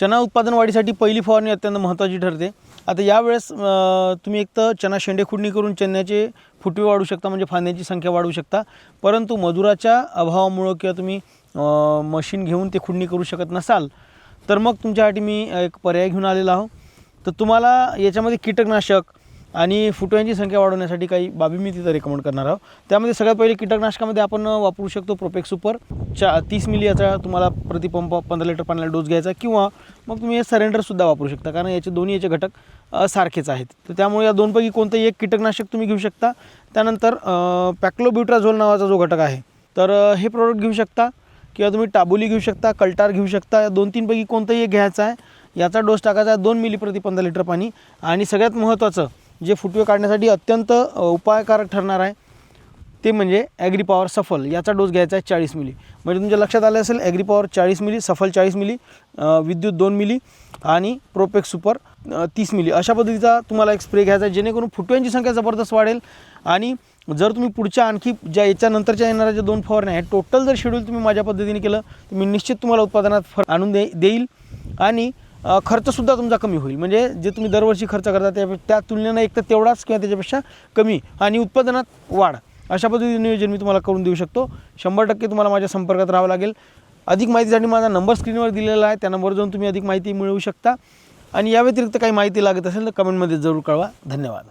चना उत्पादन वाढीसाठी पहिली फवारणी अत्यंत महत्त्वाची ठरते. आता यावेळेस तुम्ही एक तर चना शेंडे खुडणी करून चण्याचे फुटवे वाढू शकता म्हणजे फांद्यांची संख्या वाढवू शकता. परंतु मजुराच्या अभावामुळं किंवा तुम्ही मशीन घेऊन ते खुडणी करू शकत नसाल तर मग तुमच्यासाठी मी एक पर्याय घेऊन आलेला आहो. तर तुम्हाला याच्यामध्ये कीटकनाशक आणि फुटव्यांची संख्या वाढवण्यासाठी काही बाबी मी तिथं रेकमेंड करणार आहोत. त्यामध्ये सगळ्यात पहिले कीटकनाशकामध्ये आपण वापरू शकतो प्रोपेक्स सुपर चा तीस मिली याचा तुम्हाला प्रतिपंप पंधरा लिटर पाण्याला डोस घ्यायचा किंवा मग तुम्ही हे सरेंडरसुद्धा वापरू शकता कारण याचे दोन्ही याचे घटक सारखेच आहेत. तर त्यामुळे या दोनपैकी कोणतंही एक कीटकनाशक तुम्ही घेऊ शकता. त्यानंतर पॅक्लोब्युट्राझोल नावाचा जो घटक आहे तर हे प्रोडक्ट घेऊ शकता किंवा तुम्ही टाबोली घेऊ शकता कल्टार घेऊ शकता. या दोन तीनपैकी कोणतंही एक घ्यायचा आहे. याचा डोस टाकायचा आहे दोन मिली प्रति पंधरा लिटर पाणी. आणि सगळ्यात महत्त्वाचं जे फुटवे काढण्यासाठी अत्यंत उपायकारक ठरणार आहे ते म्हणजे ॲग्री पॉवर सफल. याचा डोस घ्यायचा आहे चाळीस मिली. म्हणजे तुमच्या लक्षात आलं असेल ॲग्री पॉवर चाळीस मिली सफल चाळीस मिली विद्युत दोन मिली आणि प्रोपेक्स सुपर तीस मिली. अशा पद्धतीचा तुम्हाला एक स्प्रे घ्यायचा आहे जेणेकरून फुटव्यांची संख्या जबरदस्त वाढेल आणि जर तुम्ही पुढच्या आणखी ज्या याच्यानंतरच्या येणाऱ्या ज्या दोन फवारण्या आहेत टोटल जर शेड्यूल तुम्ही माझ्या पद्धतीने केलं तर मी निश्चित तुम्हाला उत्पादनात फर आणून दे देईल आणि खर्चसुद्धा तुमचा कमी होईल. म्हणजे जे तुम्ही दरवर्षी खर्च करता त्या त्या तुलनेनं एक तर तेवढाच किंवा त्याच्यापेक्षा कमी आणि उत्पादनात वाढ. अशा पद्धतीने नियोजन मी तुम्हाला करून देऊ शकतो. शंभर टक्के तुम्हाला माझ्या संपर्कात राहावं लागेल. अधिक माहितीसाठी माझा नंबर स्क्रीनवर दिलेला आहे. त्या नंबरवर जाऊन तुम्ही अधिक माहिती मिळवू शकता. आणि या व्यतिरिक्त काही माहिती लागत असेल तर कमेंटमध्ये जरूर कळवा. धन्यवाद.